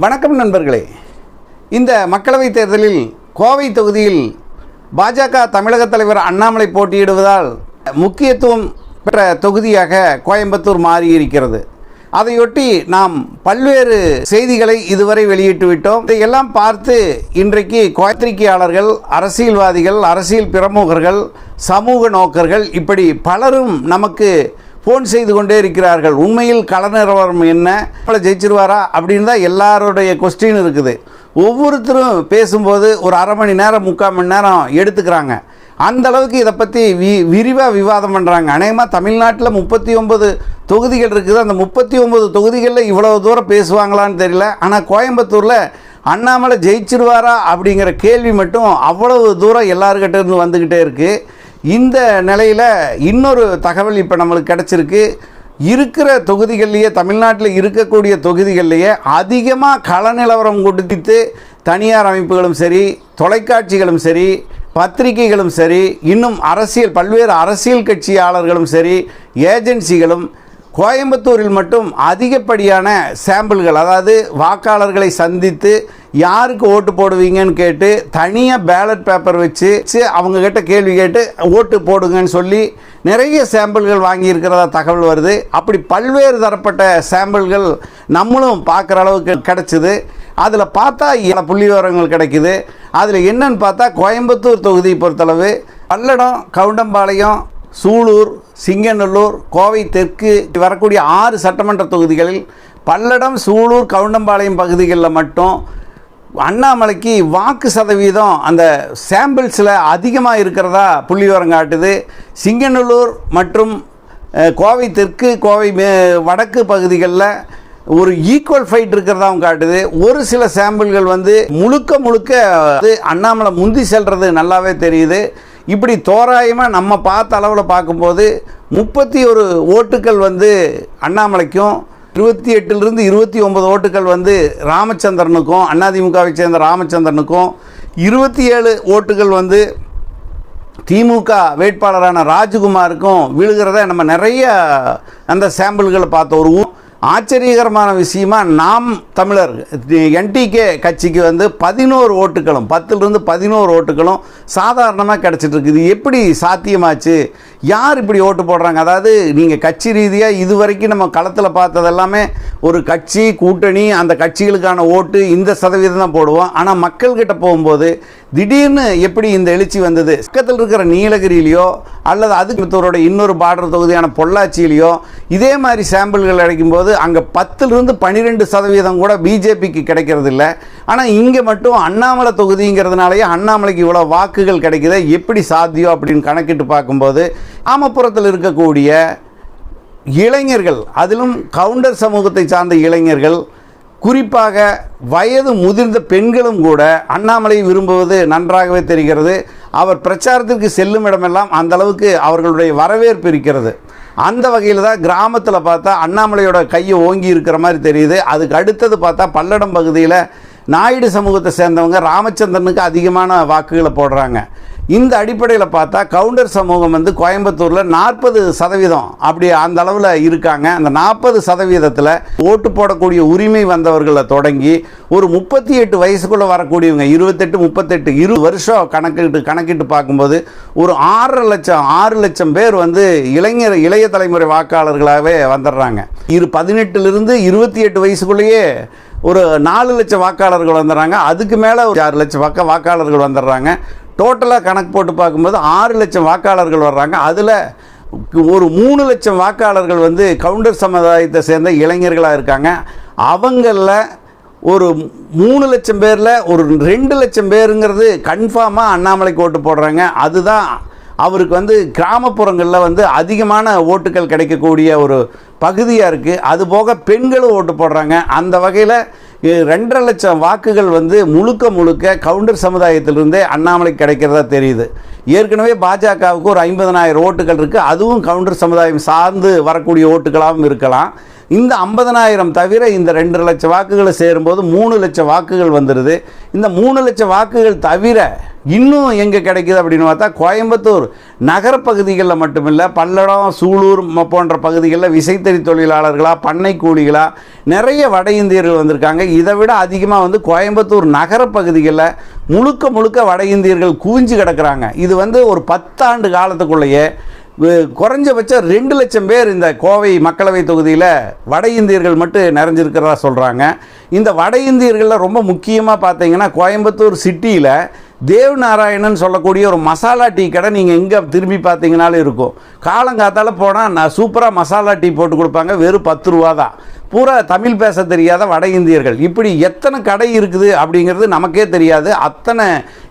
வணக்கம் நண்பர்களே. இந்த மக்களவைத் தேர்தலில் கோவை தொகுதியில் பாஜக தமிழக தலைவர் அண்ணாமலை போட்டியிடுவதால் முக்கியத்துவம் பெற்ற தொகுதியாக கோயம்புத்தூர் மாறியிருக்கிறது. அதையொட்டி நாம் பல்வேறு செய்திகளை இதுவரை வெளியிட்டு விட்டோம். இதையெல்லாம் பார்த்து இன்றைக்கு பத்திரிகையாளர்கள் அரசியல்வாதிகள் அரசியல் பிரமுகர்கள் சமூக நோக்கர்கள் இப்படி பலரும் நமக்கு ஃபோன் செய்து கொண்டே இருக்கிறார்கள். உண்மையில் கள நிலவரம் என்ன? நம்மளை ஜெயிச்சிருவாரா? அப்படின்னு தான் எல்லாருடைய கொஸ்டின் இருக்குது. ஒவ்வொருத்தரும் பேசும்போது ஒரு அரை மணி நேரம் முக்கால் மணி நேரம் எடுத்துக்கிறாங்க. அந்த அளவுக்கு இதை பற்றி வி விரிவாக விவாதம் பண்ணுறாங்க அநேகமாக தமிழ்நாட்டில் முப்பத்தி ஒன்பது தொகுதிகள் இருக்குது. அந்த முப்பத்தி ஒம்பது தொகுதிகளில் இவ்வளோ தூரம் பேசுவாங்களான்னு தெரியல. ஆனால் கோயம்புத்தூரில் அண்ணாமலை ஜெயிச்சிருவாரா அப்படிங்கிற கேள்வி மட்டும் அவ்வளவு தூரம் எல்லாருக்கிட்டேருந்து வந்துக்கிட்டே இருக்குது இந்த நிலையில் இன்னொரு தகவல் இப்போ நம்மளுக்கு கிடச்சிருக்கு. இருக்கிற தொகுதிகள்லேயே தமிழ்நாட்டில் இருக்கக்கூடிய தொகுதிகள்லேயே அதிகமாக கள நிலவரம் கொடுத்து தனியார் அமைப்புகளும் சரி தொலைக்காட்சிகளும் சரி பத்திரிகைகளும் சரி இன்னும் அரசியல் பல்வேறு அரசியல் கட்சியாளர்களும் சரி ஏஜென்சிகளும் கோயம்புத்தூரில் மட்டும் அதிகப்படியான சாம்பிள்கள் அதாவது வாக்காளர்களை சந்தித்து யாருக்கு ஓட்டு போடுவீங்கன்னு கேட்டு தனியாக பேலட் பேப்பர் வச்சு அவங்க கிட்ட கேள்வி கேட்டு ஓட்டு போடுங்கன்னு சொல்லி நிறைய சாம்பிள்கள் வாங்கியிருக்கிறதா தகவல் வருது. அப்படி பல்வேறு தரப்பட்ட சாம்பிள்கள் நம்மளும் பார்க்குற அளவுக்கு கிடச்சிது. அதில் பார்த்தா இல புள்ளி விவரங்கள் கிடைக்குது. அதில் என்னன்னு பார்த்தா கோயம்புத்தூர் தொகுதியை பொறுத்தளவு பல்லடம் கவுண்டம்பாளையம் சூலூர் சிங்கநல்லூர் கோவை தெற்கு வரக்கூடிய ஆறு சட்டமன்ற தொகுதிகளில் பல்லடம் சூலூர் கவுண்டம்பாளையம் பகுதிகளில் மட்டும் அண்ணாமலைக்கு வாக்கு சதவீதம் அந்த சாம்பிள்ஸில் அதிகமாக இருக்கிறதா புள்ளிவிவரம் காட்டுது. சிங்கநல்லூர் மற்றும் கோவை தெற்கு கோவை மே வடக்கு பகுதிகளில் ஒரு ஈக்குவல் ஃபைட் இருக்கிறதாவும் காட்டுது. ஒரு சில சாம்பிள்கள் வந்து முழுக்க முழுக்க அண்ணாமலை முந்தி செல்வது நல்லாவே தெரியுது. இப்படி தோராயமாக நம்ம பார்த்த அளவில் பார்க்கும்போது முப்பத்தி ஒரு ஓட்டுக்கள் வந்து அண்ணாமலைக்கும் இருபத்தி எட்டுலேருந்து இருபத்தி ஒன்பது ஓட்டுகள் வந்து ராமச்சந்திரனுக்கும் அதிமுகவை சேர்ந்த ராமச்சந்திரனுக்கும் இருபத்தி ஏழு ஓட்டுகள் வந்து திமுக வேட்பாளரான ராஜ்குமாருக்கும் விழுகிறத நம்ம நிறைய அந்த சாம்பிள்களை பார்த்த ஒரு ஆச்சரியகரமான விஷயமா நாம் தமிழர் என்டிகே கட்சிக்கு வந்து பதினோரு ஓட்டுகளும் பத்துலேருந்து பதினோரு ஓட்டுகளும் சாதாரணமாக கிடச்சிட்டுருக்குது இது எப்படி சாத்தியமாச்சு? யார் இப்படி ஓட்டு போடுறாங்க? அதாவது நீங்கள் கட்சி ரீதியாக இது வரைக்கும் நம்ம களத்தில் பார்த்தது எல்லாமே ஒரு கட்சி கூட்டணி அந்த கட்சிகளுக்கான ஓட்டு இந்த சதவீதம் தான் போடுவோம். ஆனால் மக்கள்கிட்ட போகும்போது திடீர்னு எப்படி இந்த எழுச்சி வந்தது? பக்கத்தில் இருக்கிற நீலகிரியிலையோ அல்லது அதுக்கு இன்னொரு பார்டர் தொகுதியான பொள்ளாச்சியிலையோ இதே மாதிரி சாம்பிள்கள் கிடைக்கும்போது அங்கே பத்துலேருந்து பன்னிரெண்டு சதவீதம் கூட பிஜேபிக்கு கிடைக்கிறது இல்லை ஆனால் இங்கே மட்டும் அண்ணாமலை தொகுதிங்கிறதுனாலேயே அண்ணாமலைக்கு இவ்வளோ வாக்குகள் கிடைக்குது எப்படி சாத்தியம் அப்படின்னு கணக்கிட்டு பார்க்கும்போது கிராமப்புறத்தில் இருக்கக்கூடிய இளைஞர்கள் அதிலும் கவுண்டர் சமூகத்தை சார்ந்த இளைஞர்கள் குறிப்பாக வயது முதிர்ந்த பெண்களும் கூட அண்ணாமலை விரும்புவது நன்றாகவே தெரிகிறது. அவர் பிரச்சாரத்திற்கு செல்லும் இடமெல்லாம் அந்த அளவுக்கு அவர்களுடைய வரவேற்பு இருக்கிறது. அந்த வகையில் தான் கிராமத்தில் பார்த்தா அண்ணாமலையோட கையை ஓங்கி இருக்கிற மாதிரி தெரியுது. அதுக்கு அடுத்தது பார்த்தா பல்லடம் பகுதியில் நாயுடு சமூகத்தை சேர்ந்தவங்க ராமச்சந்திரனுக்கு அதிகமான வாக்குகளை போடுறாங்க. இந்த அடிப்படையில் பார்த்தா கவுண்டர் சமூகம் வந்து கோயம்புத்தூரில் நாற்பது சதவீதம் அப்படி அந்த அளவில் இருக்காங்க. அந்த நாற்பது சதவீதத்தில் ஓட்டு போடக்கூடிய உரிமை வந்தவர்களை தொடங்கி ஒரு முப்பத்தி எட்டு வயசுக்குள்ளே வரக்கூடியவங்க இருபத்தெட்டு முப்பத்தெட்டு இரு வருஷம் கணக்கிட்டு கணக்கிட்டு பார்க்கும்போது ஒரு ஆறரை லட்சம் ஆறு லட்சம் பேர் வந்து இளைஞர் இளைய தலைமுறை வாக்காளர்களாகவே வந்துடுறாங்க. இரு பதினெட்டுலேருந்து இருபத்தி எட்டு வயசுக்குள்ளேயே ஒரு நாலு லட்சம் வாக்காளர்கள் வந்துடுறாங்க. அதுக்கு மேலே ஒரு ஆறு லட்சம் வாக்க வாக்காளர்கள் வந்துடுறாங்க. டோட்டலாக கணக்கு போட்டு பார்க்கும்போது ஆறு லட்சம் வாக்காளர்கள் வர்றாங்க. அதில் ஒரு மூணு லட்சம் வாக்காளர்கள் வந்து கவுண்டர் சமுதாயத்தை சேர்ந்த இளைஞர்களாக இருக்காங்க. அவங்களில் ஒரு மூணு லட்சம் பேரில் ஒரு ரெண்டு லட்சம் பேருங்கிறது கன்ஃபார்மாக அண்ணாமலைக்கு ஓட்டு போடுறாங்க. அதுதான் அவருக்கு வந்து கிராமப்புறங்களில் வந்து அதிகமான ஓட்டுகள் கிடைக்கக்கூடிய ஒரு பகுதியாக இருக்குது அதுபோக பெண்களும் ஓட்டு போடுறாங்க. அந்த வகையில் ரெண்டரை லட்சம் வாக்குகள் வந்து முழுக்க முழுக்க கவுண்டர் சமுதாயத்திலிருந்தே அண்ணாமலை கிடைக்கிறதா தெரியுது. ஏற்கனவே பாஜகவுக்கு ஒரு ஐம்பதனாயிரம் ஓட்டுகள் இருக்குது அதுவும் கவுண்டர் சமுதாயம் சார்ந்து வரக்கூடிய ஓட்டுகளாகவும் இருக்கலாம். இந்த ஐம்பதனாயிரம் தவிர இந்த ரெண்டு லட்சம் வாக்குகளை சேரும்போது மூணு லட்சம் வாக்குகள் வந்துடுது இந்த மூணு லட்சம் வாக்குகள் தவிர இன்னும் எங்கே கிடைக்குது அப்படின்னு பார்த்தா கோயம்புத்தூர் நகரப்பகுதிகளில் மட்டுமில்லை பல்லடம் சூலூர் போன்ற பகுதிகளில் விசைத்தறி தொழிலாளர்களாக பண்ணை கூலிகளாக நிறைய வட இந்தியர்கள் வந்திருக்காங்க. இதை விட அதிகமாக வந்து கோயம்புத்தூர் நகரப்பகுதிகளில் முழுக்க முழுக்க வட இந்தியர்கள் குவிஞ்சு கிடக்கிறாங்க. இது வந்து ஒரு பத்தாண்டு காலத்துக்குள்ளேயே குறைஞ்சபட்சம் ரெண்டு லட்சம் பேர் இந்த கோவை மக்களவை தொகுதியில் வட இந்தியர்கள் மட்டும் நிறைஞ்சிருக்கிறதா சொல்கிறாங்க இந்த வட இந்தியர்களில் ரொம்ப முக்கியமாக பார்த்தீங்கன்னா கோயம்புத்தூர் சிட்டியில் தேவ் நாராயணன் சொல்லக்கூடிய ஒரு மசாலா டீ கடை நீங்கள் எங்கே திரும்பி பார்த்தீங்கனாலும் இருக்கும். காலங்காத்தால போனால் நான் சூப்பராக மசாலா டீ போட்டு கொடுப்பாங்க. வெறும் பத்து ரூபா தான். பூரா தமிழ் பேச தெரியாத வட இந்தியர்கள். இப்படி எத்தனை கடை இருக்குது அப்படிங்கிறது நமக்கே தெரியாது. அத்தனை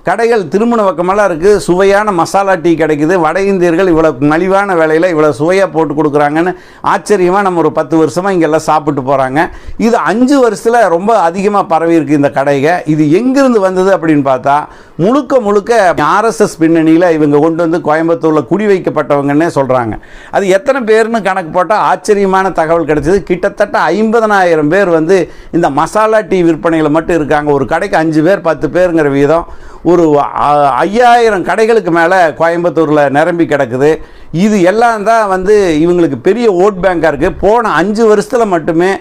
கடைகள் திருமண பக்கமெல்லாம் இருக்குது சுவையான மசாலா டீ கிடைக்குது. வட இந்தியர்கள் இவ்வளோ மலிவான விலையில் இவ்வளோ சுவையாக போட்டு கொடுக்குறாங்கன்னு ஆச்சரியமாக நம்ம ஒரு பத்து வருஷமாக இங்கெல்லாம் சாப்பிட்டு போகிறாங்க இது அஞ்சு வருஷத்தில் ரொம்ப அதிகமாக பரவி இருக்குது இந்த கடைகள் இது எங்கேருந்து வந்தது அப்படின்னு பார்த்தா முழுக்க முழுக்க ஆர்எஸ்எஸ் பின்னணியில் இவங்க கொண்டு வந்து கோயம்புத்தூரில் குடி வைக்கப்பட்டவங்கன்னே சொல்கிறாங்க அது எத்தனை பேர்னு கணக்கு போட்டால் ஆச்சரியமான தகவல் கிடைச்சது. கிட்டத்தட்ட ஐம்பதனாயிரம் பேர் வந்து இந்த மசாலா டீ விற்பனையில் மட்டும் இருக்காங்க. ஒரு கடைக்கு அஞ்சு பேர் பத்து பேருங்கிற வீதம். ஒரு ஐயாயிரம் கடைகளுக்கு மேலே கோயம்புத்தூரில் நிரம்பி கிடக்குது. இது எல்லாம் தான் வந்து இவங்களுக்கு பெரிய ஓட் பேங்காக இருக்குது போன அஞ்சு வருஷத்தில் மட்டுமே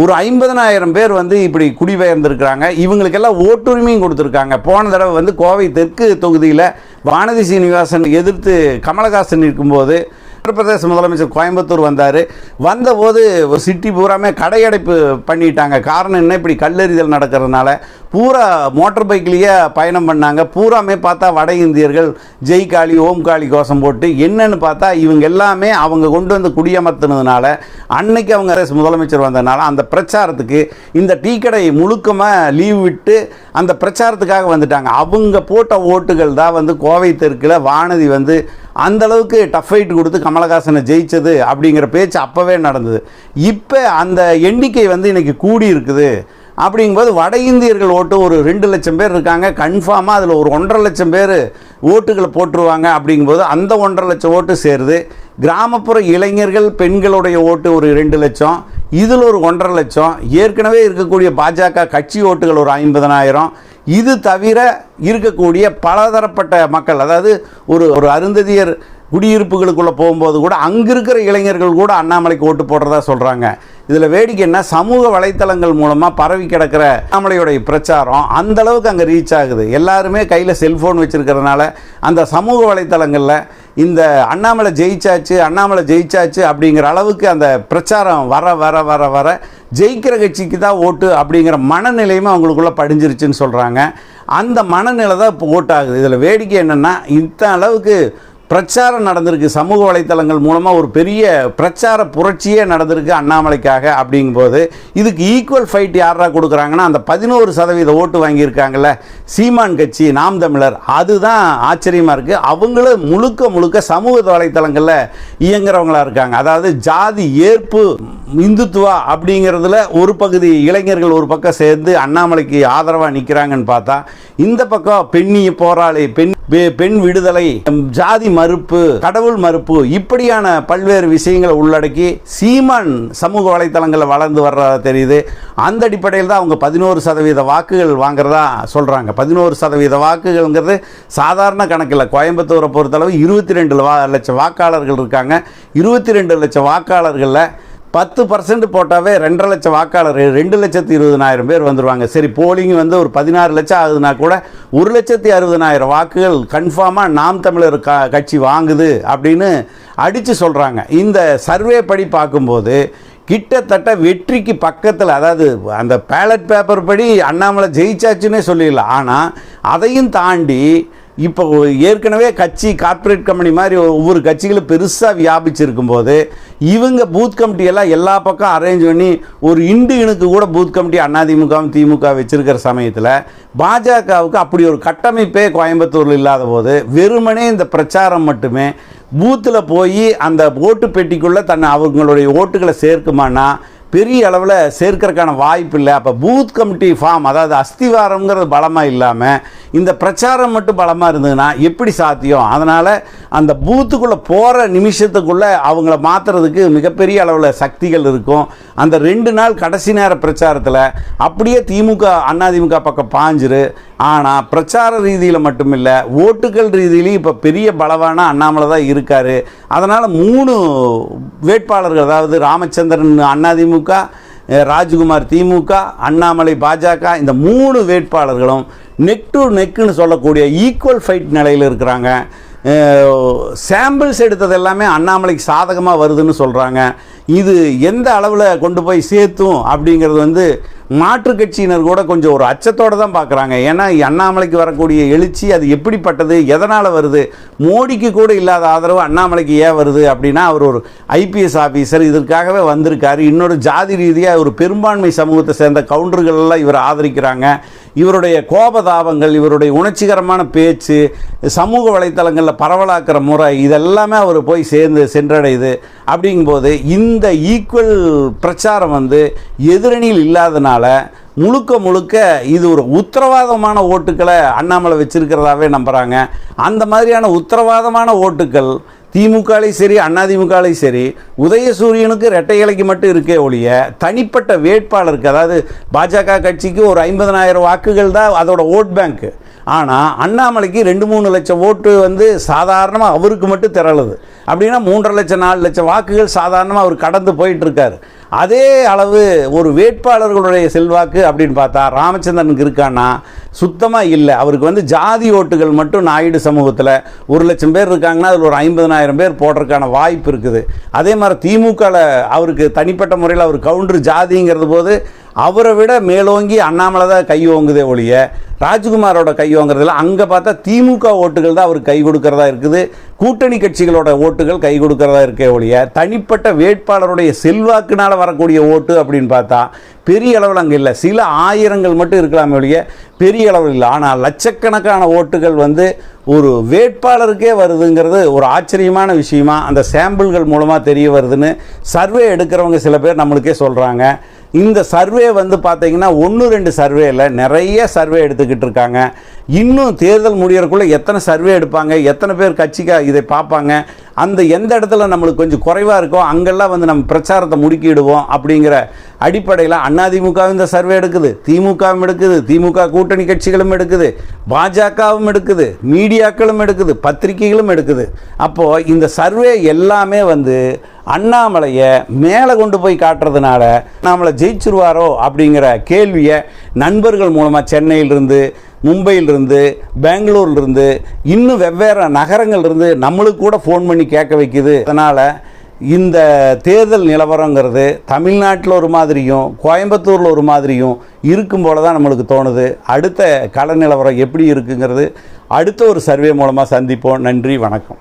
ஒரு ஐம்பதனாயிரம் பேர் வந்து இப்படி குடிபெயர்ந்திருக்கிறாங்க. இவங்களுக்கெல்லாம் ஓட்டுரிமையும் கொடுத்துருக்காங்க. போன தடவை வந்து கோவை தெற்கு தொகுதியில் வானதி சீனிவாசன் எதிர்த்து கமலஹாசன் இருக்கும்போது உத்தரப்பிரதேச முதலமைச்சர் கோயம்புத்தூர் வந்தார். வந்தபோது ஒரு சிட்டி பூராமே கடையடைப்பு பண்ணிட்டாங்க. காரணம் என்ன? இப்படி கல்லெறிதல் நடக்கிறதுனால பூரா மோட்டர் பைக்லேயே பயணம் பண்ணாங்க. பூராமே பார்த்தா வட இந்தியர்கள் ஜெய் காளி ஓம் காளி கோஷம் போட்டு என்னன்னு பார்த்தா இவங்க எல்லாமே அவங்க கொண்டு வந்து குடியமர்த்தினதுனால அன்னைக்கு அவங்க அரசு முதலமைச்சர் வந்ததுனால அந்த பிரச்சாரத்துக்கு இந்த டீ கடை முழுக்கமாக லீவ் விட்டு அந்த பிரச்சாரத்துக்காக வந்துட்டாங்க. அவங்க போட்ட ஓட்டுகள் தான் வந்து கோவை தெற்கில் வானதி வந்து அந்த அளவுக்கு டஃப் ஃபைட் கொடுத்து கமலஹாசனை ஜெயிச்சது அப்படிங்கிற பேச்சு அப்போவே நடந்தது. இப்போ அந்த எண்ணிக்கை வந்து இன்றைக்கி கூடி இருக்குது. அப்படிங்கும்போது வட இந்தியர்கள் ஓட்டு ஒரு ரெண்டு லட்சம் பேர் இருக்காங்க. கன்ஃபார்மாக அதில் ஒரு ஒன்றரை லட்சம் பேர் ஓட்டுகளை போட்டுருவாங்க அப்படிங்கும்போது அந்த ஒன்றரை லட்சம் ஓட்டு சேருது. கிராமப்புற இளைஞர்கள் பெண்களுடைய ஓட்டு ஒரு ரெண்டு லட்சம். இதில் ஒரு ஒன்றரை லட்சம். ஏற்கனவே இருக்கக்கூடிய பாஜக கட்சி ஓட்டுகள் ஒரு ஐம்பதனாயிரம். இது தவிர இருக்கக்கூடிய பலதரப்பட்ட மக்கள் அதாவது ஒரு ஒரு அருந்ததியர் குடியிருப்புகளுக்குள்ளே போகும்போது கூட அங்கே இருக்கிற இளைஞர்கள் கூட அண்ணாமலைக்கு ஓட்டு போடுறதா சொல்கிறாங்க இதில் வேடிக்கை என்ன? சமூக வலைத்தளங்கள் மூலமாக பரவி கிடக்கிற அண்ணாமலையுடைய பிரச்சாரம் அந்தளவுக்கு அங்கே ரீச் ஆகுது. எல்லாருமே கையில் செல்ஃபோன் வச்சுருக்கிறதுனால அந்த சமூக வலைத்தளங்களில் இந்த அண்ணாமலை ஜெயிச்சாச்சு அண்ணாமலை ஜெயிச்சாச்சு அப்படிங்கிற அளவுக்கு அந்த பிரச்சாரம் வர வர வர வர ஜெயிக்கிற கட்சிக்கு தான் ஓட்டு அப்படிங்கிற மனநிலையுமே அவங்களுக்குள்ள படிஞ்சிருச்சுன்னு சொல்கிறாங்க அந்த மனநிலை தான் இப்போ ஓட்டாகுது. இதில் வேடிக்கை என்னென்னா இத்தனை அளவுக்கு பிரச்சாரம் நடந்திருக்கு. சமூக வலைத்தளங்கள் மூலமாக ஒரு பெரிய பிரச்சார புரட்சியே நடந்திருக்கு அண்ணாமலைக்காக அப்படிங்கும்போது. இதுக்கு ஈக்குவல் ஃபைட் யாரா கொடுக்குறாங்கன்னா அந்த பதினோரு சதவீத ஓட்டு வாங்கியிருக்காங்கல்ல சீமான் கட்சி நாம் தமிழர். அதுதான் ஆச்சரியமாக இருக்குது அவங்களும் முழுக்க முழுக்க சமூக வலைத்தளங்களில் இயங்குறவங்களாக இருக்காங்க. அதாவது ஜாதி ஏற்பு இந்துத்துவா அப்படிங்கிறதுல ஒரு பகுதி இளைஞர்கள் ஒரு பக்கம் சேர்ந்து அண்ணாமலைக்கு ஆதரவாக நிற்கிறாங்கன்னு பார்த்தா இந்த பக்கம் பெண்ணிய போராளி பெண் பெ- பெண் விடுதலை ஜாதி மறுப்பு கடவுள் மறுப்பு இப்படியான பல்வேறு விஷயங்களை உள்ளடக்கி சீமான் சமூக வலைத்தளங்களில் வளர்ந்து வர்றதா தெரியுது. அந்த அடிப்படையில் தான் அவங்க பதினோரு சதவீத வாக்குகள் வாங்குறதா சொல்கிறாங்க பதினோரு சதவீத வாக்குகள்ங்கிறது சாதாரண கணக்கில் கோயம்புத்தூரை பொறுத்தளவு இருபத்தி ரெண்டு வா லட்சம் வாக்காளர்கள் இருக்காங்க. இருபத்தி ரெண்டு லட்சம் வாக்காளர்களில் பத்து பர்சன்ட் போட்டாவே ரெண்டரை லட்சம் வாக்காளர் ரெண்டு லட்சத்தி இருபதனாயிரம் பேர் வந்துடுவாங்க சரி போலிங் வந்து ஒரு பதினாறு லட்சம் ஆகுதுன்னா கூட ஒரு லட்சத்தி அறுபதனாயிரம் வாக்குகள் கன்ஃபார்மாக நாம் தமிழர் க கட்சி வாங்குது அப்படின்னு அடித்து சொல்கிறாங்க இந்த சர்வே படி பார்க்கும்போது கிட்டத்தட்ட வெற்றிக்கு பக்கத்தில் அதாவது அந்த பேலட் பேப்பர் படி அண்ணாமலை ஜெயிச்சாச்சுன்னே சொல்லிடலாம். ஆனால் அதையும் தாண்டி இப்போ ஏற்கனவே கட்சி கார்ப்பரேட் கம்பெனி மாதிரி ஒவ்வொரு கட்சிகளும் பெருசாக வியாபிச்சிருக்கும் போது இவங்க பூத் கமிட்டியெல்லாம் எல்லா பக்கம் அரேஞ்ச் பண்ணி ஒரு இண்டு இனுக்கு கூட பூத் கமிட்டி அதிமுகவும் திமுக வச்சுருக்கிற சமயத்தில் பாஜகவுக்கு அப்படி ஒரு கட்டமைப்பே கோயம்புத்தூரில் இல்லாத போது வெறுமனே இந்த பிரச்சாரம் மட்டுமே பூத்தில் போய் அந்த ஓட்டு பெட்டிக்குள்ளே தன்னை அவங்களுடைய ஓட்டுகளை சேர்க்குமானா பெரிய அளவில் சேர்க்கறதுக்கான வாய்ப்பு இல்லை. அப்போ பூத் கமிட்டி ஃபார்ம் அதாவது அஸ்திவாரம்ங்கிறது பலமாக இல்லாமல் இந்த பிரச்சாரம் மட்டும் பலமாக இருந்ததுன்னா எப்படி சாத்தியம்? அதனால் அந்த பூத்துக்குள்ளே போகிற நிமிஷத்துக்குள்ளே அவங்கள மாற்றுறதுக்கு மிகப்பெரிய அளவில் சக்திகள் இருக்கும். அந்த ரெண்டு நாள் கடைசி நேர பிரச்சாரத்தில் அப்படியே திமுக அதிமுக பக்கம் பாஞ்சிரு. ஆனால் பிரச்சார ரீதியில் மட்டும் இல்லை ஓட்டுகள் ரீதியிலையும் இப்போ பெரிய பலவான அண்ணாமலை தான் இருக்கார். அதனால் மூணு வேட்பாளர்கள் அதாவது ராமச்சந்திரன் அதிமுக திமுக ராஜ்குமார் திமுக அண்ணாமலை பாஜக இந்த மூணு வேட்பாளர்களும் நெக் டு நெக்குன்னு சொல்லக்கூடிய ஈக்குவல் ஃபைட் நிலையில் இருக்கிறாங்க. சாம்பிள்ஸ் எடுத்தது எல்லாமே அண்ணாமலைக்கு சாதகமாக வருதுன்னு சொல்கிறாங்க இது எந்த அளவில் கொண்டு போய் சேர்த்தும் அப்படிங்கிறது வந்து மாற்று கட்சியினர் கூட கொஞ்சம் ஒரு அச்சத்தோடு தான் பார்க்குறாங்க ஏன்னா அண்ணாமலைக்கு வரக்கூடிய எழுச்சி அது எப்படிப்பட்டது எதனால் வருது மோடிக்கு கூட இல்லாத ஆதரவு அண்ணாமலைக்கு ஏன் வருது அப்படின்னா அவர் ஒரு ஐபிஎஸ் ஆஃபீஸர் இதற்காகவே வந்திருக்காரு. இன்னொரு ஜாதி ரீதியாக ஒரு பெரும்பான்மை சமூகத்தை சேர்ந்த கவுண்டர்கள்லாம் இவர் ஆதரிக்கிறாங்க. இவருடைய கோபதாபங்கள் இவருடைய உணர்ச்சிகரமான பேச்சு சமூக வலைத்தளங்களில் பரவலாக்குற முறை இதெல்லாமே அவர் போய் சேர்ந்து சென்றடையுது. அப்படிங்கும்போது இந்த ஈக்குவல் பிரச்சாரம் வந்து எதிரணியில் இல்லாதனால முழுக்க முழுக்க இது ஒரு உத்தரவாதமான ஓட்டுக்களை அண்ணாமலை வச்சிருக்கிறதாவே நம்புகிறாங்க அந்த மாதிரியான உத்தரவாதமான ஓட்டுக்கள் திமுகலையும் சரி அதிமுகலையும் சரி உதயசூரியனுக்கு ரெட்டை இலைக்கு மட்டும் இருக்கே ஒழிய தனிப்பட்ட வேட்பாளருக்கு அதாவது பாஜக கட்சிக்கு ஒரு ஐம்பதனாயிரம் வாக்குகள் தான் அதோட ஓட் பேங்க்கு. ஆனால் அண்ணாமலைக்கு ரெண்டு மூணு லட்சம் ஓட்டு வந்து சாதாரணமாக அவருக்கு மட்டும் திரளுது. அப்படின்னா மூன்றரை லட்சம் நாலு லட்சம் வாக்குகள் சாதாரணமாக அவர் கடந்து போயிட்டு இருக்காரு. அதே அளவு ஒரு வேட்பாளர்களுடைய செல்வாக்கு அப்படின்னு பார்த்தா ராமச்சந்திரனுக்கு இருக்கான்னா சுத்தமாக இல்லை. அவருக்கு வந்து ஜாதி ஓட்டுகள் மட்டும் நாயுடு சமூகத்தில் ஒரு லட்சம் பேர் இருக்காங்கன்னா அதில் ஒரு ஐம்பதனாயிரம் பேர் போடுறதுக்கான வாய்ப்பு இருக்குது. அதே மாதிரி திமுகவில் அவருக்கு தனிப்பட்ட முறையில் அவர் கவுண்டர் ஜாதிங்கிறது போது அவரை விட மேலோங்கி அண்ணாமலை தான் கை ஓங்குதே ஒழிய ராஜ்குமாரோட கை ஓங்குறதுல அங்கே பார்த்தா திமுக ஓட்டுகள் தான் அவர் கை கொடுக்கறதா இருக்குது. கூட்டணி கட்சிகளோட ஓட்டுகள் கை கொடுக்கறதா இருக்கே ஒழிய தனிப்பட்ட வேட்பாளருடைய செல்வாக்குனால் வரக்கூடிய ஓட்டு அப்படின்னு பார்த்தா பெரிய அளவில் அங்கே இல்லை. சில ஆயிரங்கள் மட்டும் இருக்கலாமே ஒழிய பெரிய அளவில் இல்லை. ஆனால் லட்சக்கணக்கான ஓட்டுகள் வந்து ஒரு வேட்பாளருக்கே வருதுங்கிறது ஒரு ஆச்சரியமான விஷயமா அந்த சாம்பிள்கள் மூலமாக தெரிய வருதுன்னு சர்வே எடுக்கிறவங்க சில பேர் நம்மளுக்கே சொல்கிறாங்க இந்த சர்வே வந்து பார்த்தீங்கன்னா ஒன்று ரெண்டு சர்வே இல்லை நிறைய சர்வே எடுத்துக்கிட்டு இருக்காங்க. இன்னும் தேர்தல் முடியறதுக்குள்ளே எத்தனை சர்வே எடுப்பாங்க எத்தனை பேர் கட்சிக்கு இதை பார்ப்பாங்க அந்த எந்த இடத்துல நம்மளுக்கு கொஞ்சம் குறைவாக இருக்கோ அங்கெல்லாம் வந்து நம்ம பிரச்சாரத்தை முடுக்கிடுவோம் அப்படிங்கிற அடிப்படையில் அதிமுகவும் இந்த சர்வே எடுக்குது திமுகவும் எடுக்குது திமுக கூட்டணி கட்சிகளும் எடுக்குது பாஜகவும் எடுக்குது மீடியாக்களும் எடுக்குது பத்திரிகைகளும் எடுக்குது. அப்போது இந்த சர்வே எல்லாமே வந்து அண்ணாமலையை மேலே கொண்டு போய் காட்டுறதுனால நம்மளை ஜெயிச்சிருவாரோ அப்படிங்கிற கேள்வியை நண்பர்கள் மூலமாக சென்னையிலிருந்து மும்பையிலிருந்து பெங்களூர்லேருந்து இன்னும் வெவ்வேறு நகரங்கள்லேருந்து நம்மளுக்கு கூட ஃபோன் பண்ணி கேட்க வைக்குது. அதனால் இந்த தேர்தல் நிலவரங்கிறது தமிழ்நாட்டில் ஒரு மாதிரியும் கோயம்புத்தூரில் ஒரு மாதிரியும் இருக்கும் போல தான் நம்மளுக்கு தோணுது. அடுத்த கள நிலவரம் எப்படி இருக்குங்கிறது அடுத்த ஒரு சர்வே மூலமாக சந்திப்போம். நன்றி வணக்கம்.